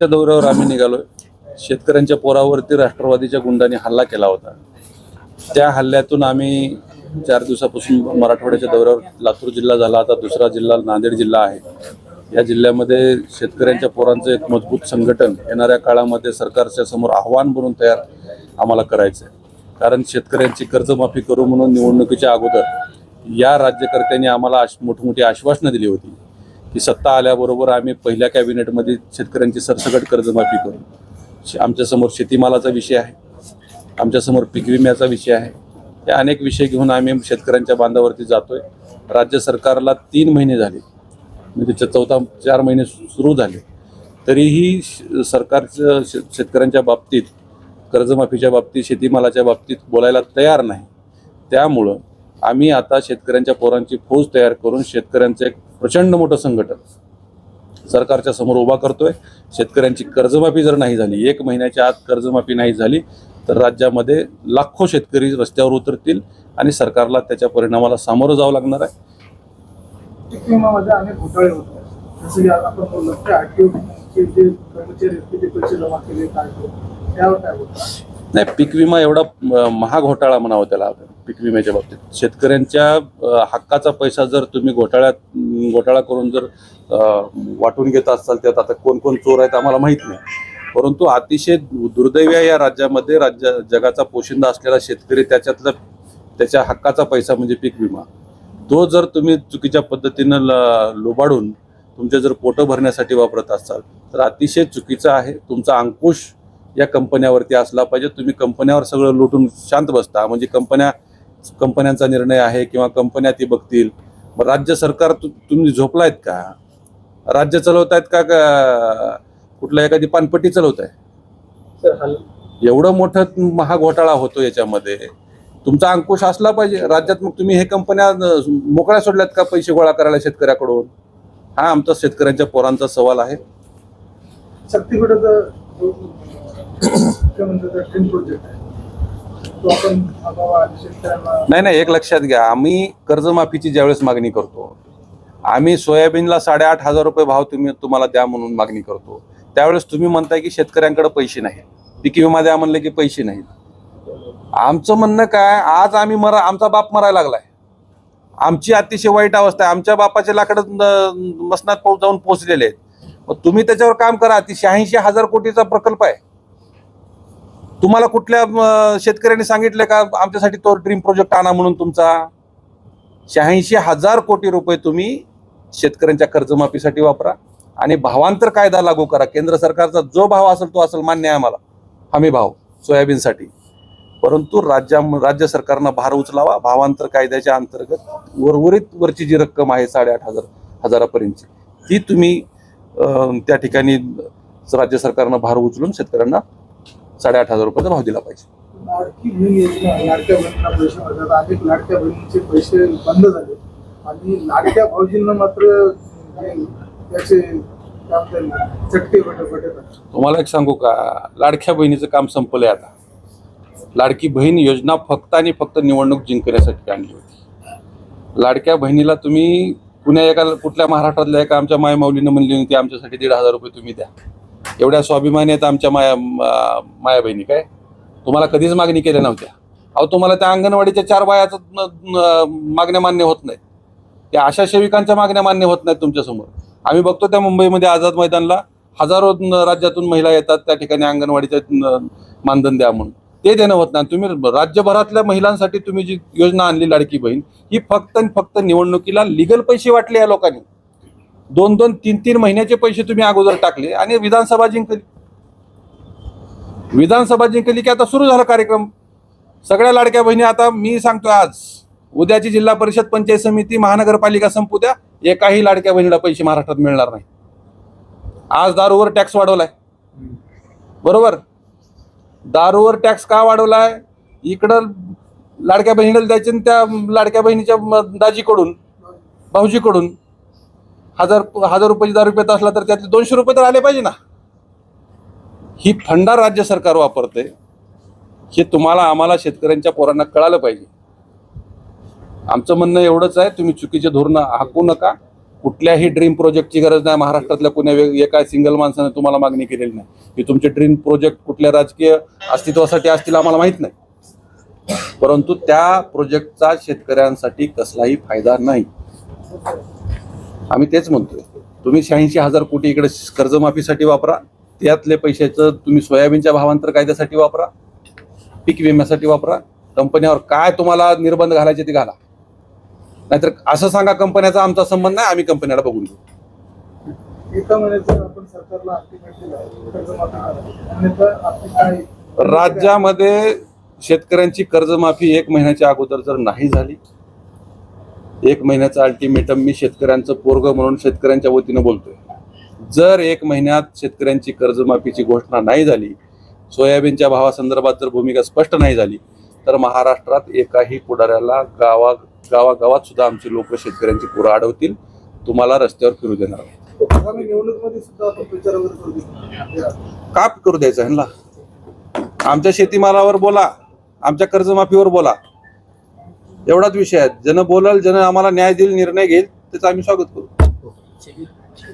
त्या दौऱ्यावर आम्ही निघालोय. शेतकऱ्यांच्या पोरावरती राष्ट्रवादीच्या गुंडांनी हल्ला केला होता. त्या हल्ल्यातून आम्ही चार दिवसापासून मराठवाड्याच्या दौऱ्यावर लातूर जिल्हा झाला आता दुसरा जिल्हा नांदेड जिल्हा आहे. या जिल्ह्यामध्ये शेतकऱ्यांच्या पोरांचं एक मजबूत संघटन येणाऱ्या काळामध्ये सरकारच्या समोर आव्हान बनून तयार आम्हाला करायचं आहे कारण शेतकऱ्यांची कर्जमाफी करू म्हणून निवडणुकीच्या अगोदर या राज्यकर्त्यांनी आम्हाला आश मोठमोठी आश्वासनं दिली होती. की सत्ता आल्याबरोबर आम्ही पहिल्या कॅबिनेटमध्ये शेतकऱ्यांची सरसकट कर्जमाफी करू. शे- आमच्यासमोर शेतीमालाचा विषय आहे. आमच्यासमोर पीक विम्याचा विषय आहे. हे अनेक विषय घेऊन आम्ही शेतकऱ्यांच्या बांधावरती जातोय. राज्य सरकारला तीन महिने झाले. म्हणजे त्याच्या चौथा चार महिने सु- सुरू झाले. तरीही सरकारचं शे- शेतकऱ्यांच्या बाबतीत कर्जमाफीच्या बाबतीत शेतीमालाच्या बाबतीत बोलायला तयार नाही. त्यामुळं आम्ही आता शेतकऱ्यांच्या पोरांची फौज तयार करून शेतकऱ्यांचं एक प्रचंड मोठं संघटन सरकारच्या समोर उभा करतोय. शेतकऱ्यांची कर्जमाफी जर नाही झाली एक महिन्याच्या आत कर्जमाफी नाही झाली तर राज्यामध्ये लाखो शेतकरी रस्त्यावर उतरतील आणि सरकारला त्याच्या परिणामाला सामोरं जावं लागणार आहे. नाही पीक विमा एवढा अं, महाघोटाळा म्हणावं त्याला. आपण पीक विम्याच्या बाबतीत. शेतकऱ्यांच्या हक्काचा पैसा जर तुम्ही घोटाळ्यात घोटाळा करून जर वाटून घेत असाल त्यात आता कोण कोण चोर आहेत आम्हाला माहीत नाही. परंतु अतिशय दुर्दैवी या राज्यामध्ये राज्य जगाचा पोशिंदा असलेला शेतकरी त्याच्यातलं त्याच्या हक्काचा पैसा म्हणजे पीक विमा. तो जर तुम्ही चुकीच्या पद्धतीनं ल- लुबाडून तुमचे जर पोटं भरण्यासाठी वापरत असाल तर अतिशय चुकीचं आहे. तुमचा अंकुश या कंपन्यावरती असला पाहिजे. तुम्ही कंपन्यावर सगळं लुटून शांत बसता. म्हणजे कंपन्या कंपन्यांचा निर्णय आहे किंवा कंपन्या ती बघतील. मग राज्य सरकार तु- तुम्ही झोपलायत का? राज्य चालवतायत का का कुठल्या एखादी पानपट्टी चालवताय? एवढं मोठं महाघोटाळा होतो याच्यामध्ये. तुमचा अंकुश असला पाहिजे. राज्यात मग तुम्ही हे कंपन्या मोकळ्या सोडल्यात का पैसे गोळा करायला शेतकऱ्याकडून? हा आमचा शेतकऱ्यांच्या पोरांचा सवाल आहे. शक्तीपीठाचा नाही नाही एक लक्षात घ्या. आम्ही कर्जमाफीची ज्यावेळेस मागणी करतो आम्ही सोयाबीनला साडेआठ हजार रुपये भाव तुम्ही तुम्हाला द्या म्हणून मागणी करतो. त्यावेळेस तुम्ही म्हणताय की शेतकऱ्यांकडे पैसे नाहीत पीक विमा द्या म्हणले की पैसे नाहीत आमचं म्हणणं काय आज आम्ही मरा आमचा बाप मरायला लागलाय. आमची अतिशय वाईट अवस्था आहे. आमच्या बापाचे लाकडं मसनात जाऊन पोहोचलेले आहेत. मग तुम्ही त्याच्यावर काम करा. ती शहाऐंशी हजार कोटीचा प्रकल्प आहे. तुम्हाला कुठल्या शेतकऱ्यांनी सांगितलं का आमच्यासाठी तो ड्रीम प्रोजेक्ट आणा म्हणून तुमचा? शहाऐंशी हजार कोटी रुपये तुम्ही शेतकऱ्यांच्या कर्जमाफीसाठी वापरा. आणि भावांतर कायदा लागू करा. केंद्र सरकारचा जो भाव असेल तो असेल मान्य आहे आम्हाला. हमी भाव सोयाबीनसाठी. परंतु राज्या राज्य सरकारनं भार उचलावा. भावांतर कायद्याच्या अंतर्गत उर्वरित वरची जी रक्कम आहे साडेआठ हजार हजारापर्यंतची ती तुम्ही त्या ठिकाणी राज्य सरकारनं भार उचलून शेतकऱ्यांना साडेआठ हजार रुपयाचा भाव दिला पाहिजे. लाडकी बहीण योजना लाडक्या बहिणींना पैसे मिळतात अनेक लाडक्या बहिणींचे पैसे बंद झाले. आणि लाडक्या भाऊजींना मात्र जे त्याचे काय म्हणतात, चटके भेटत भेटत तुम्हाला एक सांगू का? लाडक्या बहिणीचं काम संपलंय आता. लाडकी बहीण योजना फक्त आणि फक्त निवडणूक जिंकण्यासाठी आणली होती. लाडक्या बहिणीला तुम्ही पुण्या एका कुठल्या महाराष्ट्रातल्या एका आमच्या माय माऊलीनं म्हणली होती आमच्यासाठी दीड हजार रुपये तुम्ही द्या. एवढ्या स्वाभिमानी आहेत आमच्या माया माया बहिणी काय? तुम्हाला कधीच मागणी केल्या नव्हत्या. अहो तुम्हाला त्या अंगणवाडीच्या चार बायाचं मागण्या मान्य होत नाहीत. त्या आशा सेविकांच्या मागण्या मान्य होत नाहीत तुमच्यासमोर. आम्ही बघतो त्या मुंबईमध्ये आझाद मैदानला हजारो राज्यातून महिला येतात त्या ठिकाणी अंगणवाडीचं मानधन द्या म्हणून. ते देणं होत नाही. तुम्ही राज्यभरातल्या महिलांसाठी तुम्ही जी योजना आणली लाडकी बहीण ही फक्त आणि फक्त निवडणुकीला लिगल पैसे वाटले या लोकांनी. दोन दोन तीन तीन महिन्याचे पैसे तुम्ही अगोदर टाकले आणि विधानसभा जिंकली. विधानसभा जिंकली की आता सुरू झाला कार्यक्रम. सगळ्या लाडक्या बहिणी आता मी सांगतो आज उद्याची जिल्हा परिषद पंचायत समिती महानगरपालिका संपू द्या एकाही लाडक्या बहिणीला पैसे महाराष्ट्रात मिळणार नाही. आज दारूवर टॅक्स वाढवलाय. बरोबर? दारूवर टॅक्स का वाढवलाय? इकडं लाडक्या बहिणीला द्यायचे आणि त्या लाडक्या बहिणीच्या दाजीकडून भाऊजीकडून. हजार हजार रुपयाची दारू रुपये असला तर त्यातले दोनशे रुपये तर आले पाहिजे ना. ही फंडा राज्य सरकार वापरते हे तुम्हाला आम्हाला शेतकऱ्यांच्या पोरांना कळालं पाहिजे. आमचं म्हणणं एवढंच आहे तुम्ही चुकीचे धोरणं हाकू नका. कुठल्याही ड्रीम प्रोजेक्टची गरज नाही महाराष्ट्रातल्या कुण्या एका सिंगल माणसाने तुम्हाला मागणी केलेली नाही. की तुमचे ड्रीम प्रोजेक्ट कुठल्या राजकीय अस्तित्वासाठी असतील आम्हाला माहीत नाही. परंतु त्या प्रोजेक्टचा शेतकऱ्यांसाठी कसलाही फायदा नाही. आम्ही तेच म्हणतोय. तुम्ही शहाऐंशी हजार कोटी इकडे कर्जमाफीसाठी वापरा. त्यातले पैशाचं तुम्ही सोयाबीनच्या भावांतर कायद्यासाठी वापरा. पीक विम्यासाठी वापरा. कंपन्यावर काय तुम्हाला निर्बंध घालायचे ते घाला. नाहीतर असं सांगा कंपन्याचा आमचा संबंध नाही आम्ही कंपन्याला बघून घेऊ. राज्यामध्ये शेतकऱ्यांची कर्जमाफी एक महिन्याच्या अगोदर जर नाही झाली एक महिन्याचं अल्टिमेटम मी शेतकऱ्यांचं पोरग म्हणून शेतकऱ्यांच्या वतीनं बोलतोय. जर एक महिन्यात शेतकऱ्यांची कर्जमाफीची घोषणा नाही झाली सोयाबीनच्या भावासंदर्भात जर भूमिका स्पष्ट नाही झाली तर महाराष्ट्रात एकाही पुढाऱ्याला गावा गावागावात सुद्धा आमचे लोक शेतकऱ्यांची पुरं अडवतील. तुम्हाला रस्त्यावर फिरू देणार. का करू द्यायचं ह्यांना? आमच्या शेतीमालावर बोला. आमच्या कर्जमाफीवर बोला. एवढाच विषय आहे. जन बोलल जन आम्हाला न्याय देईल निर्णय घेईल त्याचं आम्ही स्वागत करू.